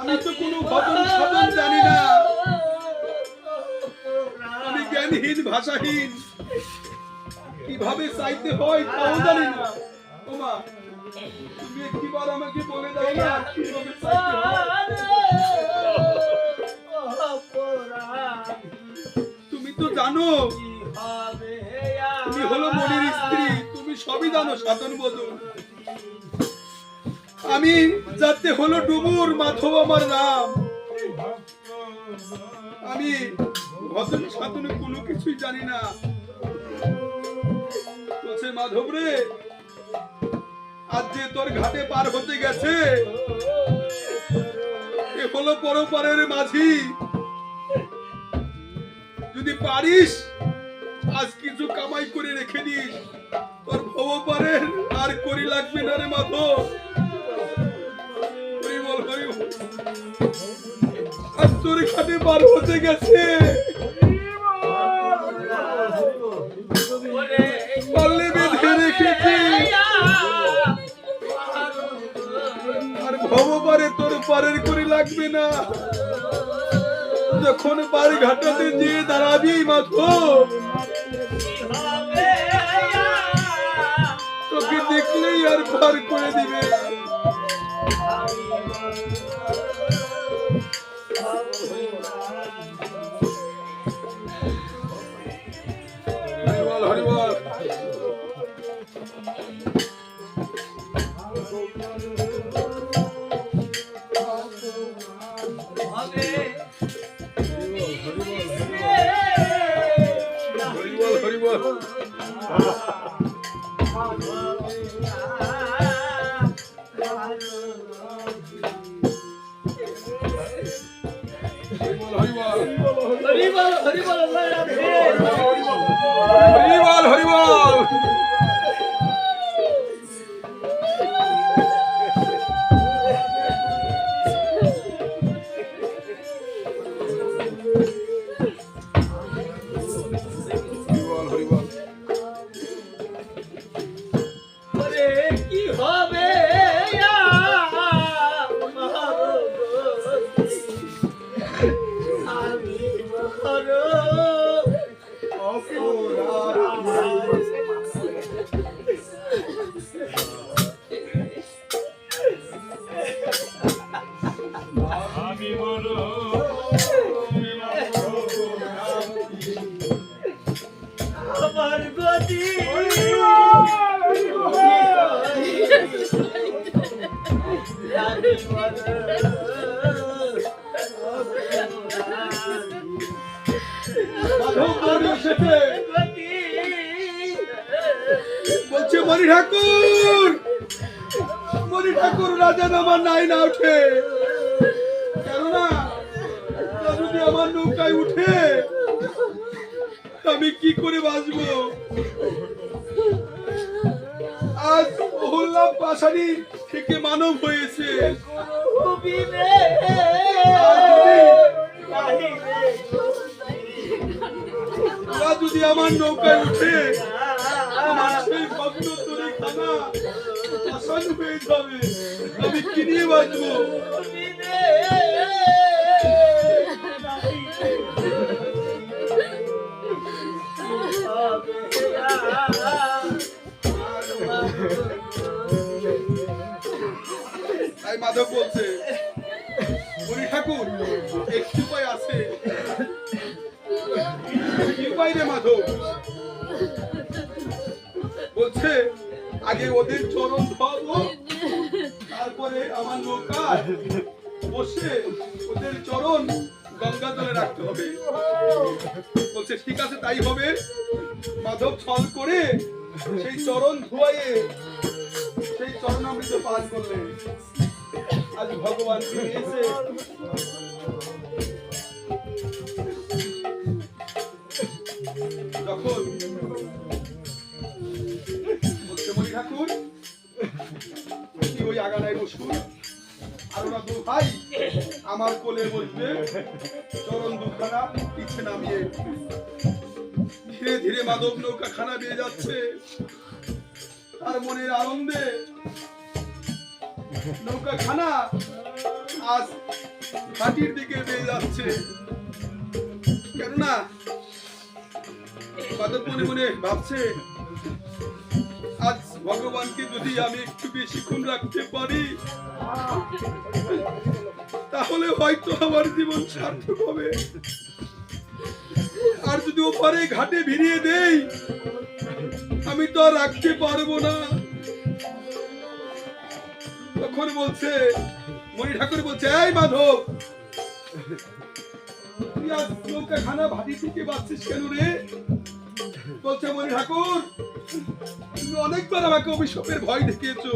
আমি তো কোনো জানি না। আমি জ্ঞানহীন, ভাষাহীন। কীভাবে চাইতে হয় তাও জানি না। তুমি আমাকে বলে দাও না কীভাবে চাইতে তুমি তো জানো, তুমি হলো মনির স্ত্রী, তুমি সবই জানো, সাধন বদল আমি যাতে হলো ডুমুর মাধব আমার নাম আমি ভজন সাধনে কোনো কিছুই জানি না। মাধব রে, আজ যে তোর ঘাটে পার হতে গেছে, এ হলো পরপারের মাঝি। যদি পারিস, আজ কিছু কামাই করে রেখে দিস। তোর ভবপারের আর করি লাগবে না রে মাধব। আজ তোর ঘাটে পার হতে গেছে। আর ভবপারে তোর পারের করি লাগবে না। যখন পার ঘাটাতে দিয়ে দাঁড়াবি মাধব, তোকে দেখলেই আর পার করে দিবে ঠাকুর! মণি ঠাকুর, রাজা আমার নাই না উঠে। কেননা, যদি আমার নৌকায় উঠে আমি কি করে বাঁচবো? আজ মহল্লা পাশারি থেকে মানব হয়েছে। যদি আমার নৌকায় উঠে তু মাধব ছল করে সেই চরণ ধুয়াইয়ে সেই চরণ চরণামৃত পান করলেন। আজ ভগবান ফিরে এসে যখন ঠাকুর, কি ওই আগানায় বসুন? আর ওরা দু ভাই, আমার কোলে বসবে। ধীরে নৌকা খানা বেয়ে যাচ্ছে। আর মনের আনন্দে নৌকা খানা আজ হাটির দিকে বেয়ে যাচ্ছে। কেননা মাধব মনে মনে ভাবছে, আজ ভগবানকে যদি আমি একটু বেশিক্ষণ রাখতে পারি, তাহলে হয়তো আমার জীবন সার্থক হবে। আর যদি ওপারে ঘাটে ভিড়িয়ে দেই, আমি তো আর রাখতে পারব না। তখন বলছে, মণি ঠাকুর বলছে, এই মাধব, তুই আজ খানা ভাটি থেকে বাঁচছিস কেন রে? বলছে মণি ঠাকুর, তুমি অনেকবার আমাকে অভিশাপের ভয় দেখিয়েছো।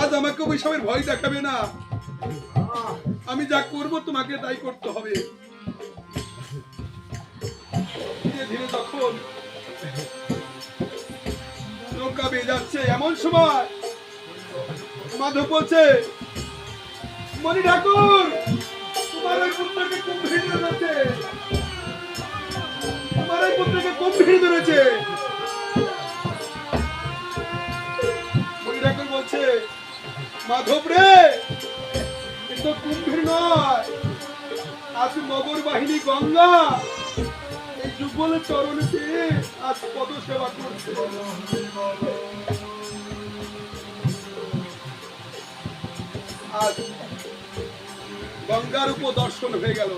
আজ আমাকে অভিশাপের ভয় দেখাবে না। আমি যা করব তোমাকে তাই করতে হবে। ধীরে তখন নৌকা বেয়ে যাচ্ছে, এমন সময় মাধব বলছে, মণি ঠাকুর, তোমার ওই পুত্রকে খুব ভিড় ধরেছে। তোমার ওই পুত্রকে খুব ভিড় ধরেছে। বলছে, মাধব রে তো কুম্ভীর নয়। আজ নগর বাহিনী গঙ্গা যুগল চরণকে আজ পদ সেবা করছে আজ গঙ্গার উপর দর্শন হয়ে গেল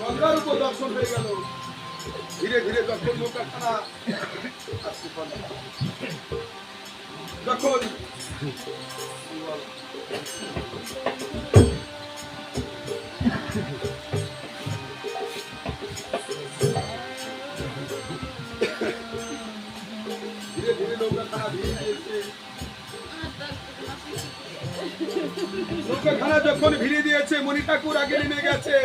গঙ্গার উপর দর্শন হয়ে গেল ধীরে ধীরে যখন নৌকাখানা আসতে পারল। যখন নৌকাখানা যখন ভিড়ে দিয়েছে, মণি ঠাকুর আগে নেমে গেছে।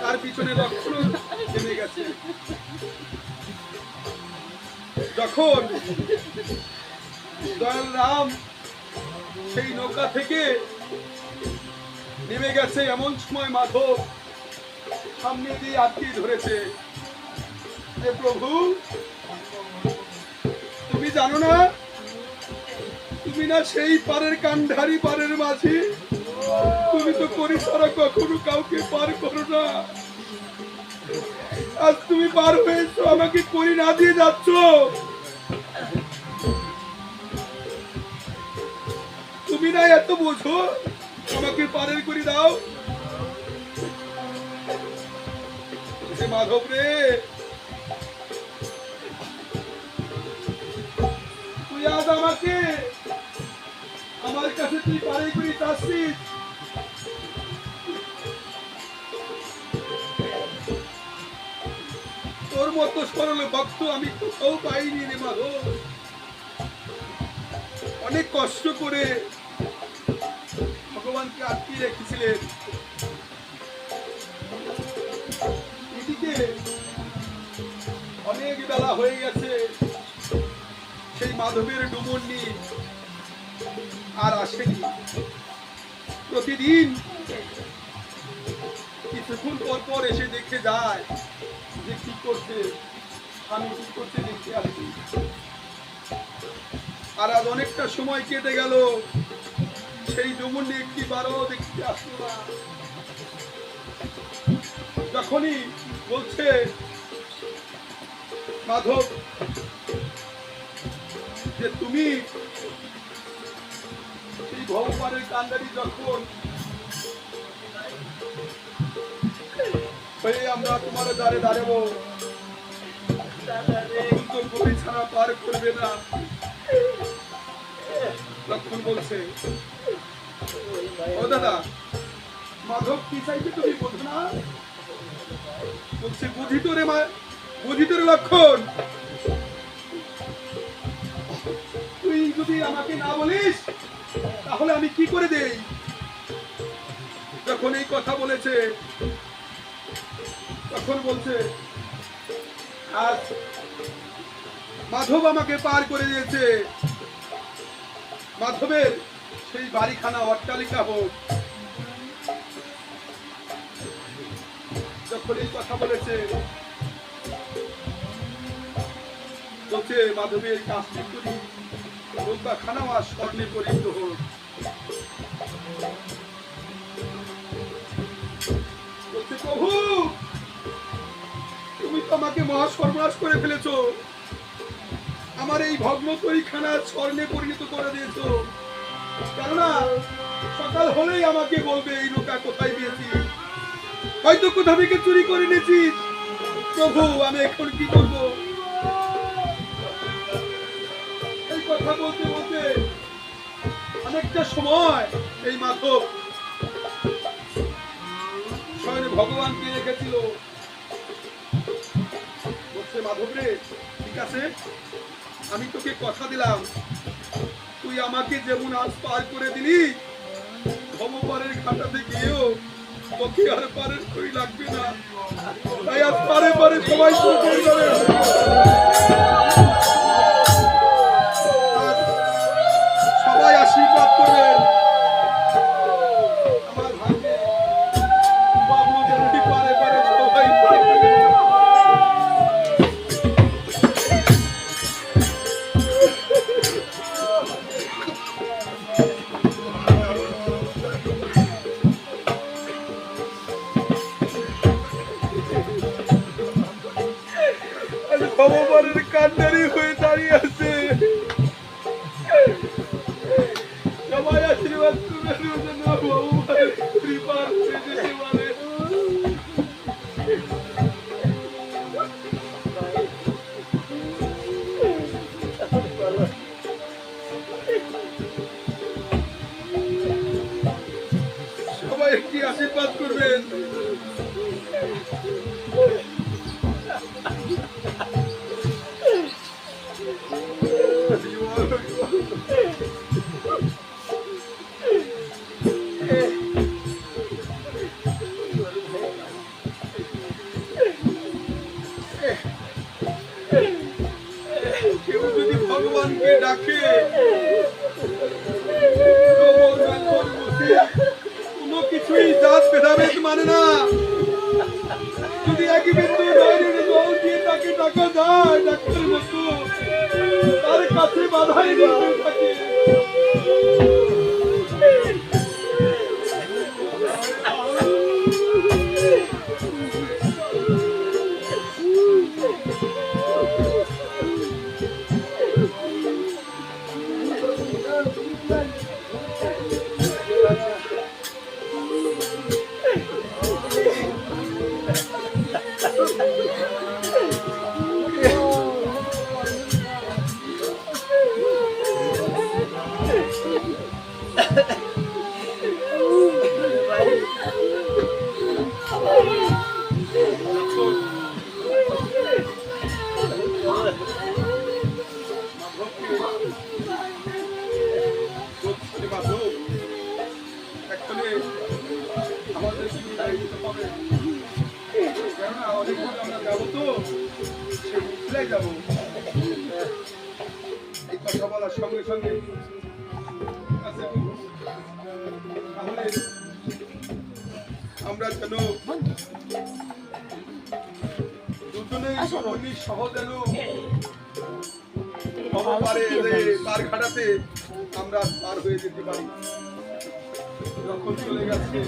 তার পিছনে লক্ষণ নেমে গেছে। যখন দয়াল রাম সেই নৌকা থেকে নেমে গেছে, এমন সময় মাধব সামনে দিয়ে আটকে ধরেছে। প্রভু, তুমি জানো না তুমি না, সেই পারের কান্ধারি পারের মাঝি। তুমি তো করি কখনো কাউকে পার করো না। আজ তুমি পার হয়েছো, আমাকে করি না দিয়ে যাচ্ছ? তুমি না এত বোঝো? আমাকে পারের করে দাও। মাধব রে। তুই আজ আমাকে আমার কাছে তুই পারে করি চাচ্ছিস তোর মতো সরল ভক্ত আমি কোথাও পাইনি রে মাধব অনেক কষ্ট করে ভগবানকে আটকিয়ে রেখেছিলেন। এদিকে অনেক বেলা হয়ে গেছে। সেই মাধবের ডুমন্ডি আর আসেনি প্রতিদিন কিছুক্ষণ পর পর এসে দেখে যায় যে কি করছে, আমি কি করতে দেখতে আসি আর আজ অনেকটা সময় কেটে গেল, সেই ডুমন্ডি একটি বারও দেখতে আসলো না। যখনই বলছে, মাধব, যে তুমি ভগবানের কান্দারি যখন আমরা তোমার দ্বারে দাঁড়াবো ছাড়া পার করবে না। লক্ষণ বলছে, ও দাদা, মাধব কি তুমি না? বলছে তোরে মা লক্ষণ। তুই যদি আমাকে না বলিস তাহলে আমি কি করে দেই? যখন এই কথা বলেছে, তখন বলছে, আজ মাধব আমাকে পার করে দিয়েছে। মাধবের সেই বাড়িখানা অট্টালিকা হোক। যখন এই কথা বলেছে, বলছে, মাধবের কাজটি করি নৌকা খানা আমার স্বর্ণে পরিণত হোক। প্রভু, তুমি তো আমাকে মহা সর্বনাশ করে ফেলেছো। আমার এই ভগ্ন তরিখানা স্বর্ণে পরিণত করে দিয়েছ। কেননা, সকাল হলেই আমাকে বলবে, এই নৌকা কোথায় দিয়েছি হয়তো কোথা থেকে চুরি করে নিয়েছি প্রভু, আমি এখন কি করব? এই কথা বলতে বলতে অনেকটা সময় এই মাধব ভগবানকে রেখেছিল? বলছে মাধব রে ঠিক আছে, আমি তোকে কথা দিলাম। তুই আমাকে যেমন আজ পার করে দিলি ভবপারের ঘাটাতে গিয়েও তোকে আর পারের কই লাগবে না। তাই আজ পারে পারে সবাই পরিবারে সবাই আশীর্বাদ করবেন। ভগবানের কান্ডারি হয়ে দাঁড়িয়ে আছে। সবাই আশীর্বাদ যেতে পারে সবাই একটি আশীর্বাদ করবেন। ভগবানকে ডাকে তো বলবে, "তোর বুঝি কোনো কিছুই জাত ভেদাভেদ মানে না যদি একই বিন্দু জল দিয়ে তাকে টাকা যায় ডাক্তার মতো তার কাছে বাধাই থাকে পারে ঘাটাতে আমরা পার হয়ে যেতে পারি। যখন চলে গেছে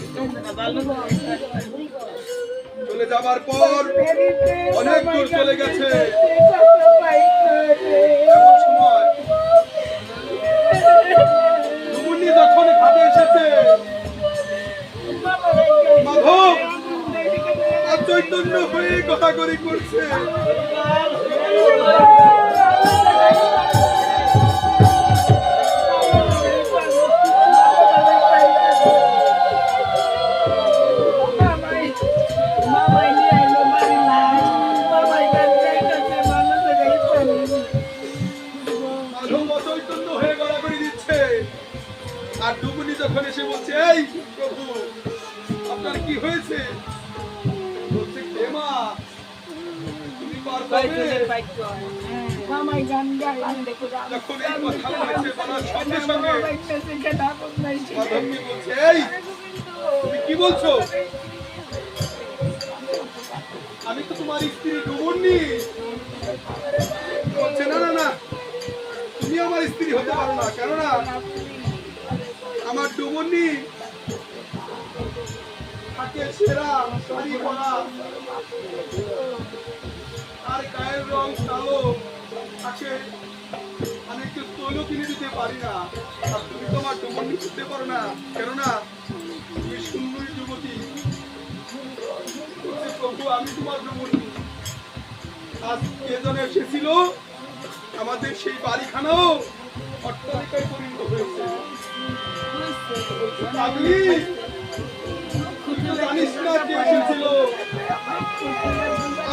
চলে যাবার পর অনেক দূর চলে গেছে। চৈতন্য হয়ে গড়াগড়ি করছে। তুমি কি বলছো? আমি তো তোমার স্ত্রী ডুবুনি বলছে, না না না, তুমি আমার স্ত্রী হতে পারো না, কেননা আমার ডুমনি থাকে সেরা, শাড়ি পরা আর গায়ের রং কালো তাকে তৈল কিনে দিতে পারি না। আর তুমি তো আমার ডুমনি করতে পারো না। কেননা, তুমি সুন্দরী যুবতী। প্রভু আমি তোমার ডুমনি আজ কে যেন এসেছিল? আমাদের সেই বাড়িখানাও অট্টালিকায় পরিণত হয়েছে। এসেছিল।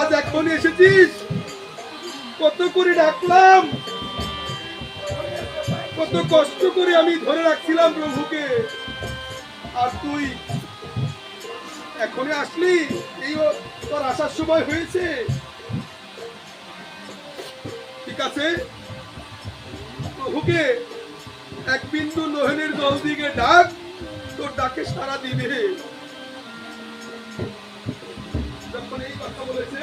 আজ এখন এসেছিস? কত করে ডাকলাম? কত কষ্ট করে আমি ধরে রাখছিলাম প্রভুকে। আর তুই এখনই আসলি? এই তোর আসার সময় হয়েছে। ঠিক আছে? প্রভুকে এক বিন্দু লোহেনের জল দিকে ডাক, তোর ডাকে সারা দিবে যখন এই কথা বলেছে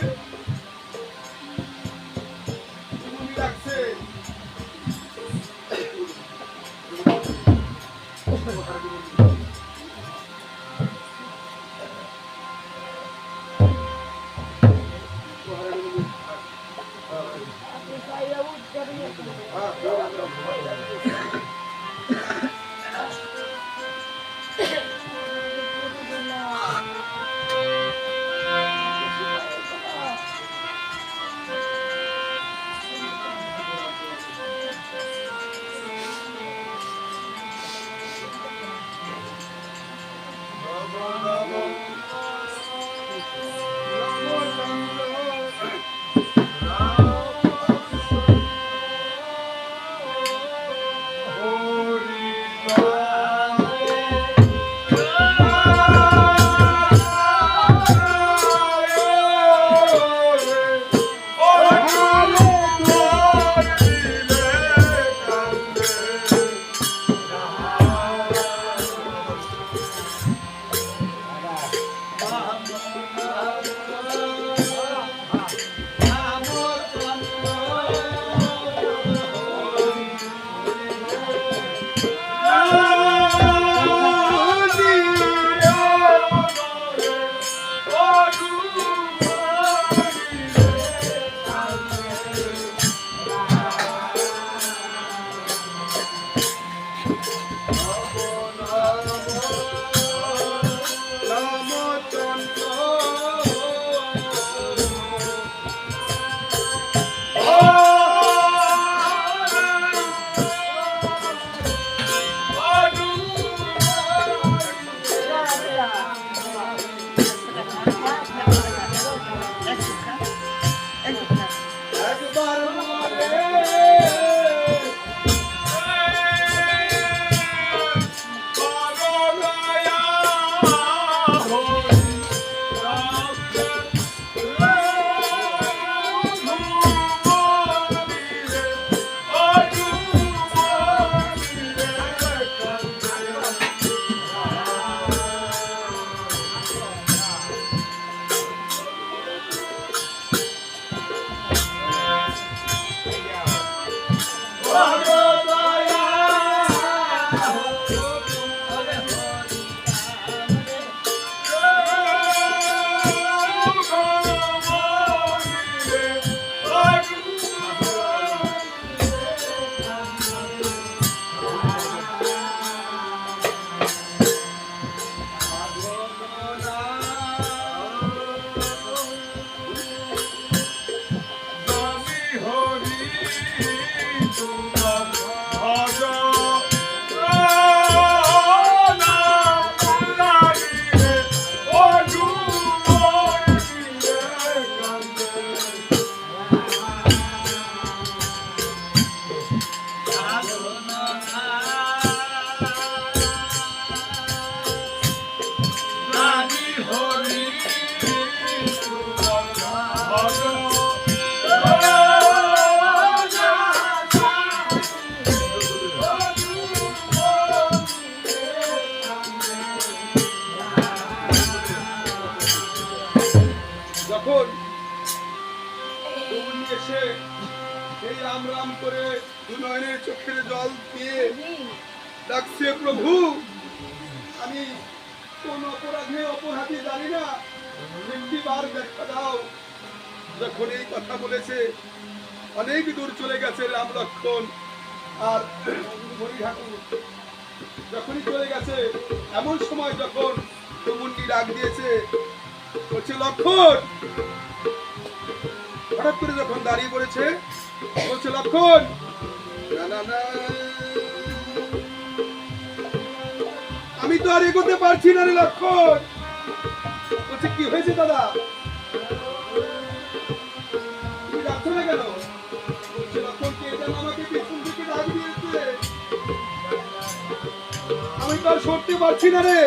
করে দু নয়নের চোখের জল দিয়ে ডাকছে প্রভু আমি কোন অপরাধে অপরাধী জানি না। একটি বার দেখা দাও। যখন এই কথা বলেছে অনেক দূর চলে গেছে রাম লক্ষণ আর হরি ঠাকুর। যখনই চলে গেছে এমন সময় যখন তমুন্নি ডাক দিয়েছে বলছে লক্ষণ! হঠাৎ করে যখন দাঁড়িয়ে পড়েছে বলছে আমি তো আর এগোতে পারছি না রে লক্ষণ। বলছে, কি হয়েছে দাদা? ডাক আমি তো আর সরতে পারছি না রে।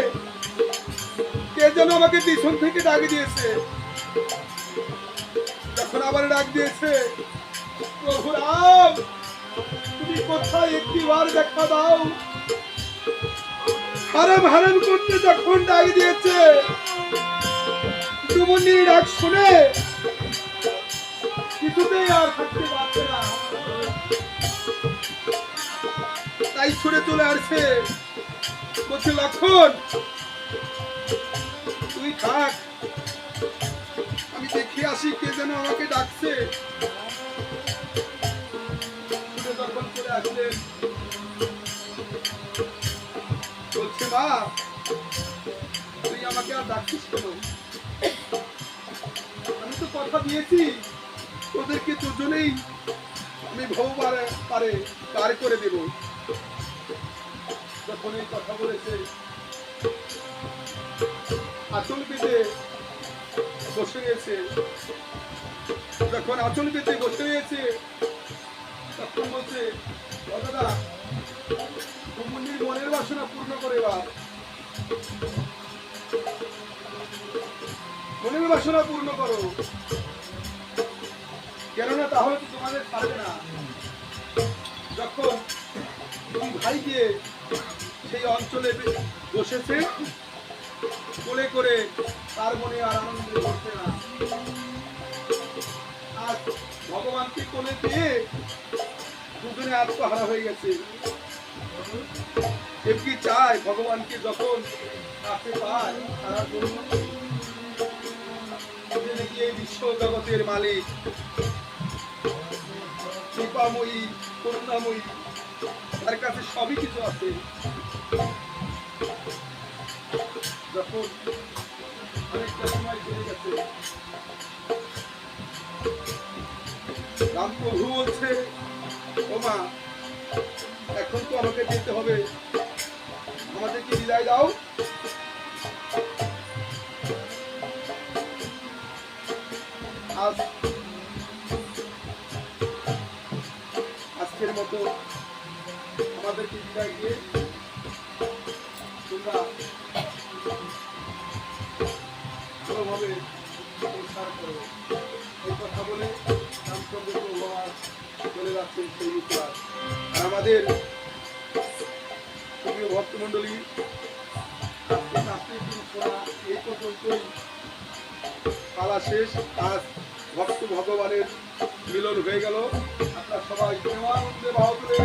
কে যেন আমাকে পিছন থেকে ডাক দিয়েছে। যখন আবার ডাক দিয়েছে প্রভু রাম তুমি কোথায় একটি বার দেখা দাও? হারাম হারাম করতে যখন ডাক দিয়েছে তুমনির ডাক শুনে, কিছুতেই আর থাকতে পারছে না। তাই ছুড়ে চলে আসছে বলছে, লক্ষণ, তুই থাক। আমি দেখে আসি কে যেন আমাকে ডাকছে। বলছে মা তুই আমাকে আর ডাকছিস কেন আমি তো কথা দিয়েছি তোদেরকে দুজনেই আমি ভৌ পারে পারে করে দেব যখন এই কথা বলেছে আচল পেতে বসে গেছে যখন আচল পেতে বসে তখন বলছে "ও দাদা মনের বাসনা পূর্ণ করে বা মনের বাসনা পূর্ণ করো। কেননা তাহলে তো তোমাদের পারবে না। যখন তুমি ভাইকে সেই অঞ্চলে বসেছে, কোলে করে তার মনে আর আনন্দ করছে না। আর ভগবানকে কোলে দিয়ে দুজনে আত্মহারা হয়ে গেছে। কেউ কি চায়? ভগবানকে যখন কাছে পায় বিশ্ব জগতের মালিক। কৃপাময়ী, করুণাময়ী, তার কাছে সবই কিছু আছে। যখন অনেকটা সময় চলে গেছে রাম প্রভু বলছে ও এখন তো আমাকে যেতে হবে। আমাদেরকে বিদায় দাও। আজ আজকের মতো আমাদেরকে বিদায় দিয়ে তোমরা ভালোভাবে সংসার করো। এই কথা বলে রামচন্দ্র চলে যাচ্ছেন সেই বিপ্লব আর আমাদের প্রিয় ভক্তমণ্ডলী আজকে নাস্তিক পালা শেষ। আজ ভক্ত ভগবানের মিলন হয়ে গেল। আপনার সবাই প্রেমানন্দে বাহুরে